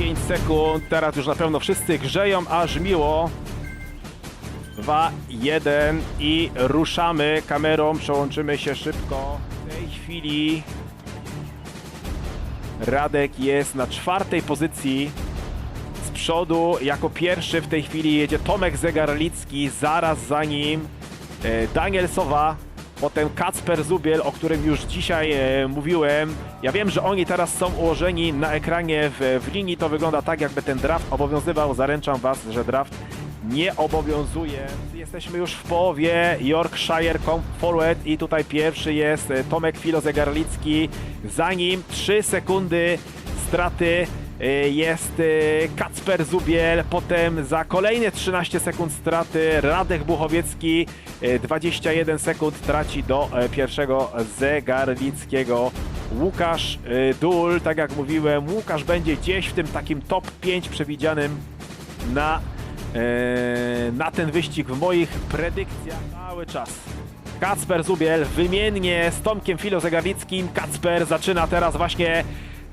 5 sekund. Teraz już na pewno wszyscy grzeją aż miło. 2, 1 i ruszamy kamerą, przełączymy się szybko. W tej chwili Radek jest na czwartej pozycji. Z przodu jako pierwszy w tej chwili jedzie Tomek Zegarlicki, zaraz za nim e, Daniel Sowa, potem Kacper Zubiel, o którym już dzisiaj e, mówiłem. Ja wiem, że oni teraz są ułożeni na ekranie w, w linii, to wygląda tak jakby ten draft obowiązywał. Zaręczam Was, że draft nie obowiązuje. Jesteśmy już w połowie Yorkshire Forward i tutaj pierwszy jest e, Tomek Filo-Zegarlicki. Za nim 3 sekundy straty jest e, Kacper Zubiel, potem za kolejne 13 sekund straty Radek Buchowiecki, e, 21 sekund traci do e, pierwszego Zegarlickiego. Łukasz e, Dul, tak jak mówiłem, Łukasz będzie gdzieś w tym takim top 5 przewidzianym na, e, na ten wyścig w moich predykcjach cały czas. Kacper Zubiel wymiennie z Tomkiem Filozegarlickim. Kacper zaczyna teraz właśnie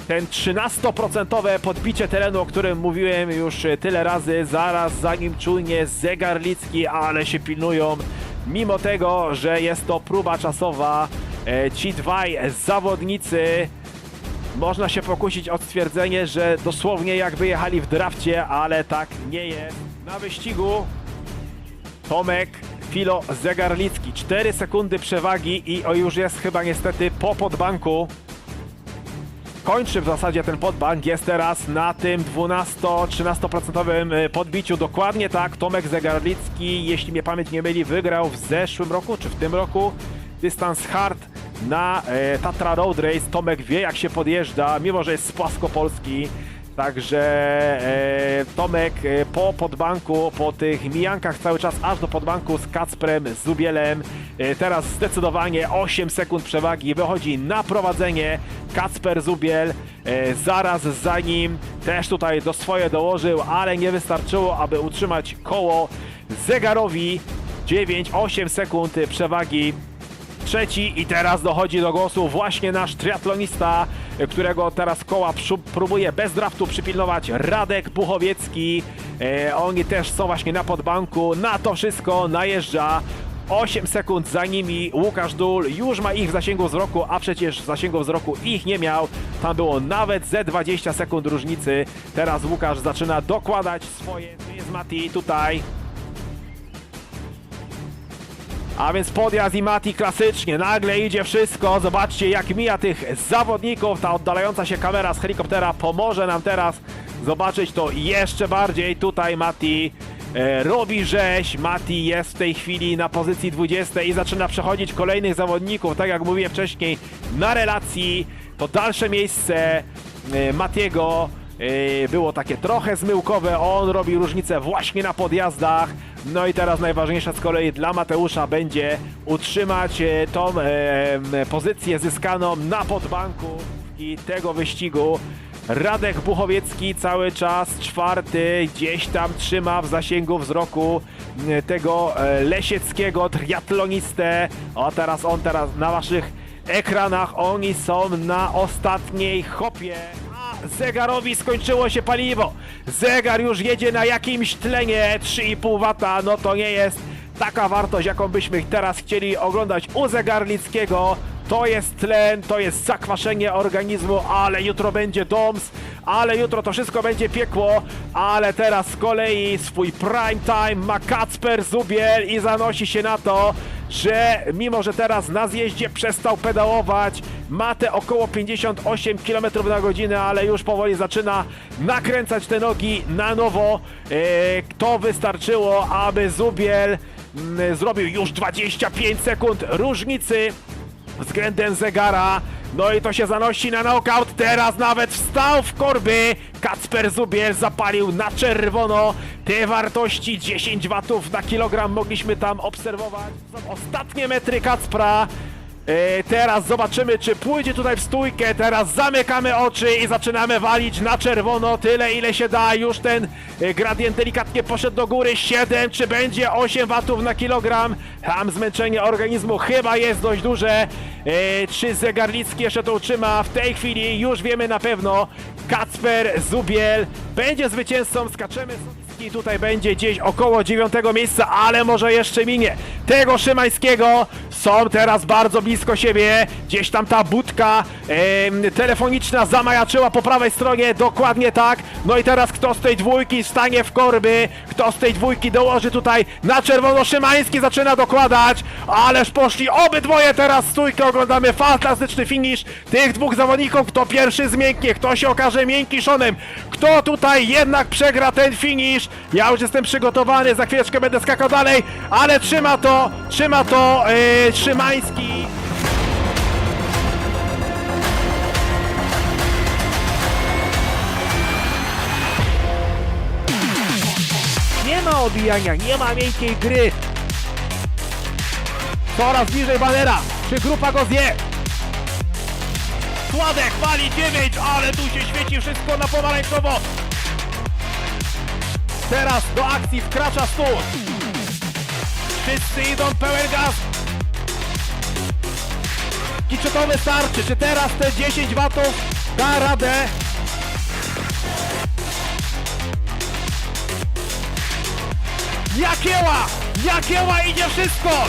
ten 13% podbicie terenu, o którym mówiłem już tyle razy. Zaraz za nim czujnie Zegarlicki, ale się pilnują. Mimo tego, że jest to próba czasowa, e, ci dwaj zawodnicy można się pokusić o stwierdzenie, że dosłownie jakby jechali w drafcie, ale tak nie jest. Na wyścigu Tomek Filo Zegarlicki. 4 sekundy przewagi i o już jest chyba niestety po podbanku. Kończy w zasadzie ten podbank, jest teraz na tym 12-13% y, podbiciu. Dokładnie tak, Tomek Zegarlicki, jeśli mnie pamięć nie myli, wygrał w zeszłym roku, czy w tym roku, dystans hard na e, Tatra Road Race. Tomek wie jak się podjeżdża, mimo że jest z Płaskopolski. Także e, Tomek e, po podbanku, po tych mijankach cały czas aż do podbanku z Kacprem, z Zubielem. E, teraz zdecydowanie 8 sekund przewagi wychodzi na prowadzenie. Kacper Zubiel e, zaraz za nim też tutaj do swoje dołożył, ale nie wystarczyło, aby utrzymać koło zegarowi. 9-8 sekund przewagi trzeci i teraz dochodzi do głosu właśnie nasz triatlonista, którego teraz koła próbuje bez draftu przypilnować Radek Buchowiecki. E, oni też są właśnie na podbanku. Na to wszystko najeżdża 8 sekund za nimi Łukasz Dul już ma ich w zasięgu wzroku, a przecież w zasięgu wzroku ich nie miał. Tam było nawet ze 20 sekund różnicy. Teraz Łukasz zaczyna dokładać swoje. Tu jest Mati tutaj. A więc podjazd i Mati klasycznie, nagle idzie wszystko, zobaczcie jak mija tych zawodników, ta oddalająca się kamera z helikoptera pomoże nam teraz zobaczyć to jeszcze bardziej, tutaj Mati e, robi rzeź, Mati jest w tej chwili na pozycji 20 i zaczyna przechodzić kolejnych zawodników, tak jak mówiłem wcześniej, na relacji, to dalsze miejsce e, Matiego, Yy, było takie trochę zmyłkowe, on robi różnicę właśnie na podjazdach. No i teraz najważniejsze z kolei dla Mateusza będzie utrzymać e, tą e, pozycję zyskaną na podbanku i tego wyścigu. Radek Buchowiecki cały czas czwarty, gdzieś tam trzyma w zasięgu wzroku tego e, lesieckiego triatlonistę. O teraz on teraz na waszych ekranach, oni są na ostatniej hopie. Zegarowi skończyło się paliwo. Zegar już jedzie na jakimś tlenie 3,5 wata. No to nie jest taka wartość, jaką byśmy teraz chcieli oglądać u Zegarlickiego. To jest tlen, to jest zakwaszenie organizmu, ale jutro będzie DOMS, ale jutro to wszystko będzie piekło, ale teraz z kolei swój prime time ma Kacper Zubiel i zanosi się na to, że mimo, że teraz na zjeździe przestał pedałować, ma te około 58 km na godzinę, ale już powoli zaczyna nakręcać te nogi na nowo. E, to wystarczyło, aby Zubiel mm, zrobił już 25 sekund różnicy względem zegara. No i to się zanosi na knockout. Teraz nawet wstał w korby. Kacper Zubiel zapalił na czerwono. Te wartości 10 watów na kilogram mogliśmy tam obserwować. Ostatnie metry Kacpra. E, teraz zobaczymy, czy pójdzie tutaj w stójkę. Teraz zamykamy oczy i zaczynamy walić na czerwono tyle, ile się da. Już ten e, gradient delikatnie poszedł do góry. 7, czy będzie 8 watów na kilogram? Tam zmęczenie organizmu chyba jest dość duże. E, czy Zegarlicki jeszcze to utrzyma? W tej chwili już wiemy na pewno. Kacper Zubiel będzie zwycięzcą. Skaczemy i tutaj będzie gdzieś około dziewiątego miejsca, ale może jeszcze minie. Tego Szymańskiego są teraz bardzo blisko siebie. Gdzieś tam ta budka em, telefoniczna zamajaczyła po prawej stronie, dokładnie tak. No i teraz kto z tej dwójki stanie w korby, kto z tej dwójki dołoży tutaj na czerwono. Szymański zaczyna dokładać, ależ poszli obydwoje teraz stójkę. Oglądamy fantastyczny finish tych dwóch zawodników. Kto pierwszy zmięknie, kto się okaże miękkiszonem, kto tutaj jednak przegra ten finish. Ja już jestem przygotowany, za chwileczkę będę skakał dalej, ale trzyma to, trzyma to yy, Szymański. Nie ma odbijania, nie ma miękkiej gry. Coraz bliżej banera. Czy grupa go zje? Sładek wali 9, ale tu się świeci wszystko na pomarańczowo. Teraz do akcji wkracza stół. Wszyscy idą pełen gaz. I czy to wystarczy? Czy teraz te 10 watów da radę? Jakieła! Jakieła idzie wszystko!